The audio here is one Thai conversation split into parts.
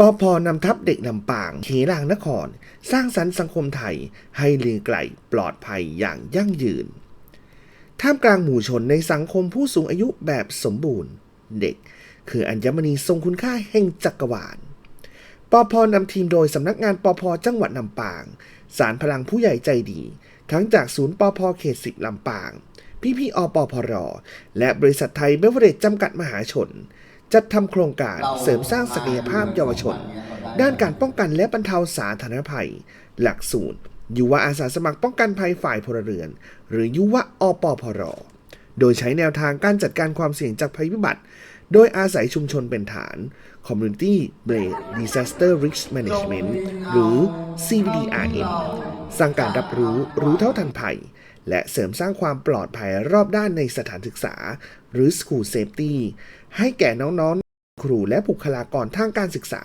ปอพอนำทัพเด็กลำปางเขลางนคร สร้างสรรค์สังคมไทยให้ลือไกลปลอดภัยอย่างยั่งยืน ท่ามกลางหมู่ชนในสังคมผู้สูงอายุแบบสมบูรณ์ เด็ก คืออัญมณีทรงคุณค่าแห่งจักรวาลปอพอนำทีมโดยสำนักงานปอพจังหวัดลำปาง สารพลังผู้ใหญ่ใจดี ทั้งจากศูนย์ปอพเขตสิบลำปาง พี่พี่อปอพรและบริษัทไทยเบเวอเรจจำกัดมหาชน จัดทำโครงการเสริมสร้างศักยภาพเยาวชน ด้านการป้องกันและบรรเทาสาธารณภัย หลักสูตร ยุวอาสาสมัครป้องกันภัยฝ่ายพลเรือน หรือยุวอปพร โดยใช้แนวทางการจัดการความเสี่ยงจากภัยพิบัติ โดยอาศัยชุมชนเป็นฐาน Community Based Disaster Risk Management หรือ CBDRM สร้างการรับรู้รู้เท่าทันภัย และเสริมสร้างความปลอดภัยรอบด้านในสถานศึกษา หรือ School Safety ให้แก่น้องๆ ครูและบุคลากรทางการศึกษา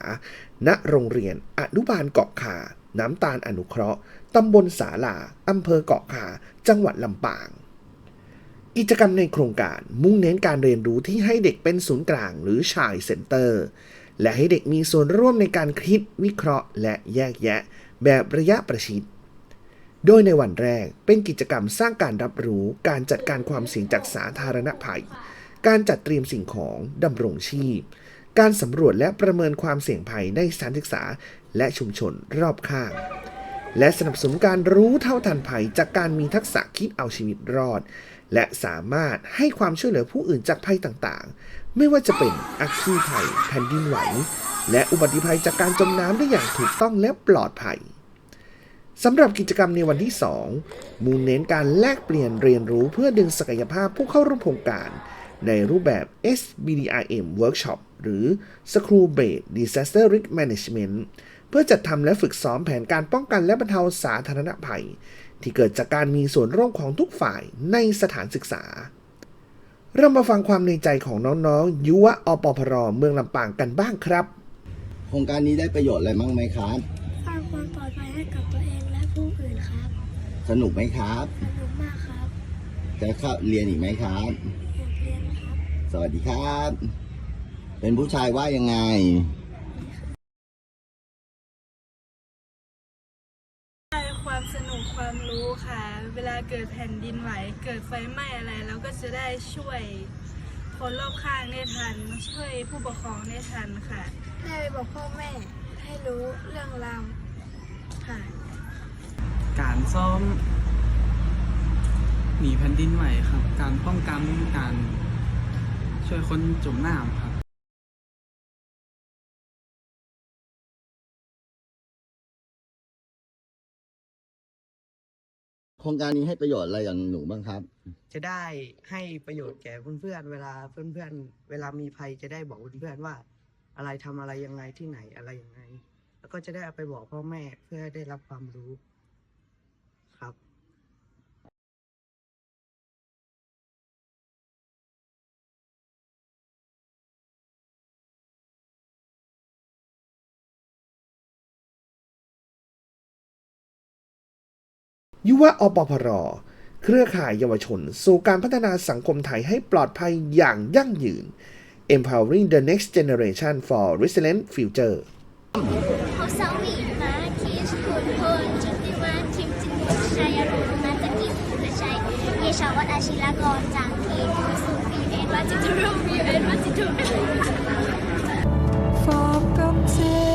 ณ โรงเรียนอนุบาลเกาะคาน้ำตาลอนุเคราะห์ ตำบลสาลาอำเภอเกาะคาจังหวัดลำปาง กิจกรรมในโครงการมุ่งเน้นการเรียนรู้ที่ให้เด็กเป็นศูนย์กลางหรือชายเซ็นเตอร์ และให้เด็กมีส่วนร่วมในการคิด วิเคราะห์ และแยกแยะ แบบระยะประชิด โดยในวันแรกเป็นกิจกรรมสร้างการรับรู้ การจัดการความเสี่ยงจากสาธารณภัย การจัดเตรียมสิ่งของดำรงชีพ การสำรวจและประเมินความเสี่ยงภัยในสถานศึกษา และชุมชนรอบข้าง และสนับสนุนการรู้เท่าทันภัย จากการมีทักษะคิดเอาชีวิตรอด และสามารถให้ความช่วยเหลือผู้อื่นจากภัยต่างๆ ไม่ว่าจะเป็นอัคคีภัยแผ่นดินไหว และอุบัติภัยจากการจมน้ำได้อย่างถูกต้องและปลอดภัย สำหรับกิจกรรมในวันที่ 2 มุ่งเน้นการแลกเปลี่ยนเรียนรู้เพื่อดึงศักยภาพผู้เข้าร่วมโครงการ ในรูปแบบ SBDRM Workshop หรือ School Based Disaster Risk Management เพื่อจัดทำและฝึกซ้อมแผนการป้องกันและบรรเทาสาธารณภัย ที่เกิดจากการมีส่วนร่วมของทุกฝ่ายในสถานศึกษา เรามาฟังความในใจของน้องๆ ยุวอปพรเมืองลำปางกันบ้างครับ โครงการนี้ได้ประโยชน์อะไรบ้างไหมครับ สนุกไหมครับ สนุกมากครับจะเข้าเรียนอีกไหมครับ อยากเรียนครับสวัสดีครับ เป็นผู้ชายว่ายังไงความสนุกความรู้ค่ะ เวลาเกิดแผ่นดินไหว เกิดไฟไหม้อะไรเราก็จะได้ช่วยคนรอบข้างได้ทัน ช่วยผู้ปกครองได้ทันค่ะ ได้ไปบอกพ่อแม่ให้รู้เรื่องราวค่ะ การซ้อม หนีแผ่นดินไหวครับ การป้องกันการช่วยคนจมน้ำครับโครงการนี้ให้ประโยชน์อะไรอย่างหนูบ้างครับ จะได้ให้ประโยชน์แก่เพื่อนๆเวลาเพื่อนๆ เวลามีภัยจะได้บอกเพื่อนๆว่า อะไรทำอะไรยังไงที่ไหนอะไรยังไง แล้วก็จะได้เอาไปบอกพ่อแม่เพื่อให้ได้รับความรู้ ยุวอปพร เครือข่ายเยาวชน สู่การพัฒนาสังคมไทยให้ปลอดภัยอย่างยั่งยืน empowering the next generation for resilient future เขาสวีมาคิชคุณพลจุติมาทิมจินชัยรุณนันตกิจสุรชัยเยชาวัฒน์อาชิลากรจางทีมสุปีเอ็นวัจิตรุมีเอ็นวัจิตรุฝากกับแสงจันทรา